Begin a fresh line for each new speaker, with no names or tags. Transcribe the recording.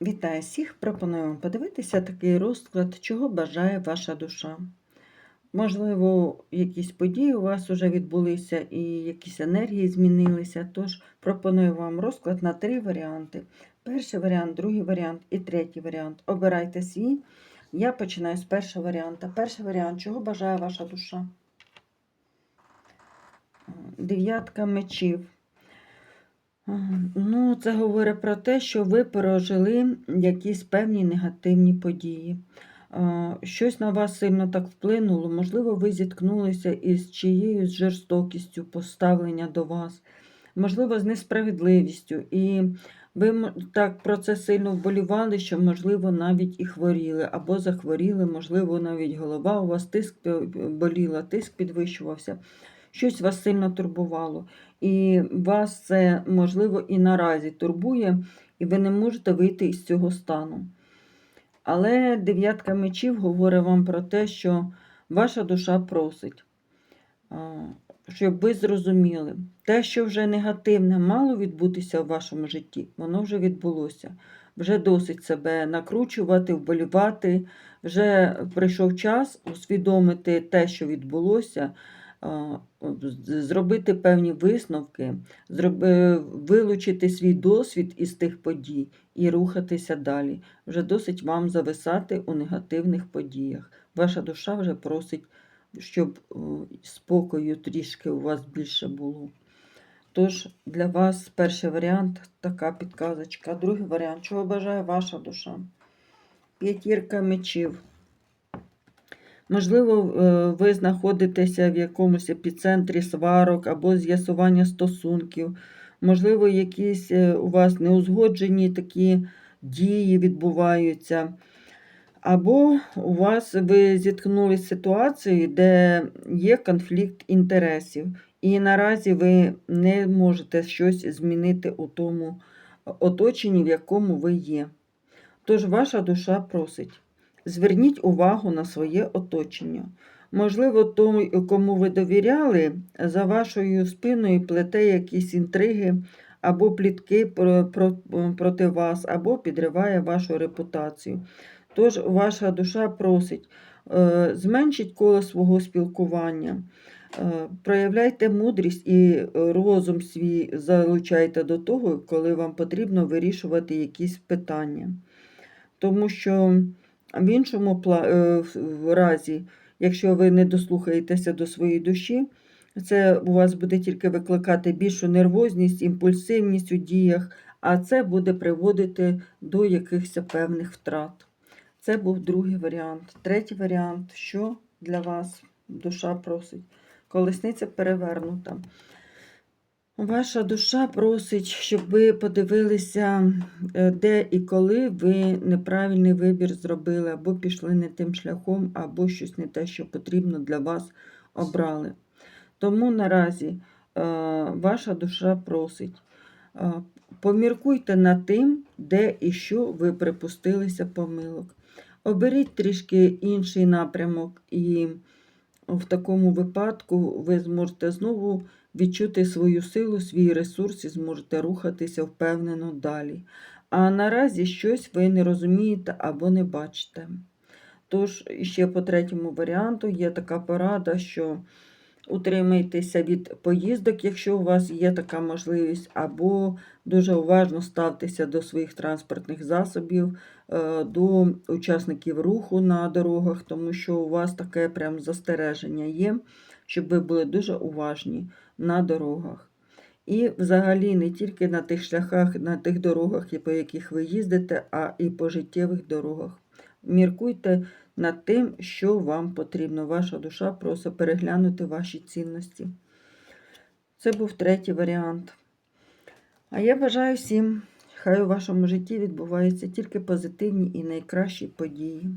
Вітаю всіх! Пропоную вам подивитися такий розклад, чого бажає ваша душа. Можливо, якісь події у вас вже відбулися і якісь енергії змінилися. Тож пропоную вам розклад на три варіанти. Перший варіант, другий варіант і третій варіант. Обирайте свій. Я починаю з першого варіанту. Перший варіант, чого бажає ваша душа? Дев'ятка мечів. Ну, це говорить про те, що ви пережили якісь певні негативні події. Щось на вас сильно так вплинуло. Можливо, ви зіткнулися із чиєюсь жорстокістю поставлення до вас, можливо, з несправедливістю. І ви так про це сильно вболівали, що, можливо, навіть і хворіли, або захворіли, можливо, навіть голова у вас тиск е, боліла, тиск підвищувався. Щось вас сильно турбувало. І вас це, можливо, і наразі турбує, і ви не можете вийти із цього стану. Але дев'ятка мечів говорить вам про те, що ваша душа просить, щоб ви зрозуміли, те, що вже негативне мало відбутися в вашому житті, воно вже відбулося. Вже досить себе накручувати, вболівати. Вже прийшов час усвідомити те, що відбулося, зробити певні висновки, вилучити свій досвід із тих подій і рухатися далі. Вже досить вам зависати у негативних подіях. Ваша душа вже просить, щоб спокою трішки у вас більше було. Тож для вас перший варіант така підказочка. Другий варіант, чого бажає ваша душа? П'ятірка мечів. Можливо, е, ви знаходитеся в якомусь епіцентрі сварок або з'ясування стосунків. Можливо, якісь е, у вас неузгоджені такі дії відбуваються. Або у вас ви зіткнулися з ситуацією, де є конфлікт інтересів, і наразі ви не можете щось змінити у тому оточенні, в якому ви є. Тож ваша душа просить. Зверніть увагу на своє оточення. Можливо, той, кому ви довіряли, за вашою спиною плете якісь інтриги або плітки про- про- проти вас, або підриває вашу репутацію. Тож ваша душа просить, е, зменшіть коло свого спілкування, е, проявляйте мудрість і розум свій залучайте до того, коли вам потрібно вирішувати якісь питання. Тому що в іншому е, разі, якщо ви не дослухаєтеся до своєї душі, це у вас буде тільки викликати більшу нервозність, імпульсивність у діях, а це буде приводити до якихось певних втрат. Це був другий варіант. Третій варіант, що для вас душа просить? Колесниця перевернута. Ваша душа просить, щоб ви подивилися, е, де і коли ви неправильний вибір зробили, або пішли не тим шляхом, або щось не те, що потрібно для вас обрали. Тому наразі е, ваша душа просить, е, поміркуйте над тим, де і що ви припустилися помилок. Оберіть трішки інший напрямок, і в такому випадку ви зможете знову відчути свою силу, свій ресурс і зможете рухатися впевнено далі. А наразі щось ви не розумієте або не бачите. Тож, ще по третьому варіанту є така порада, що утримайтеся від поїздок, якщо у вас є така можливість, або дуже уважно ставтеся до своїх транспортних засобів, е, до учасників руху на дорогах, тому що у вас таке прям застереження є, щоб ви були дуже уважні на дорогах. І взагалі не тільки на тих шляхах, на тих дорогах, по яких ви їздите, а і по життєвих дорогах. Міркуйте над тим, що вам потрібно. Ваша душа просить переглянути ваші цінності. Це був третій варіант. А я бажаю всім, хай у вашому житті відбуваються тільки позитивні і найкращі події.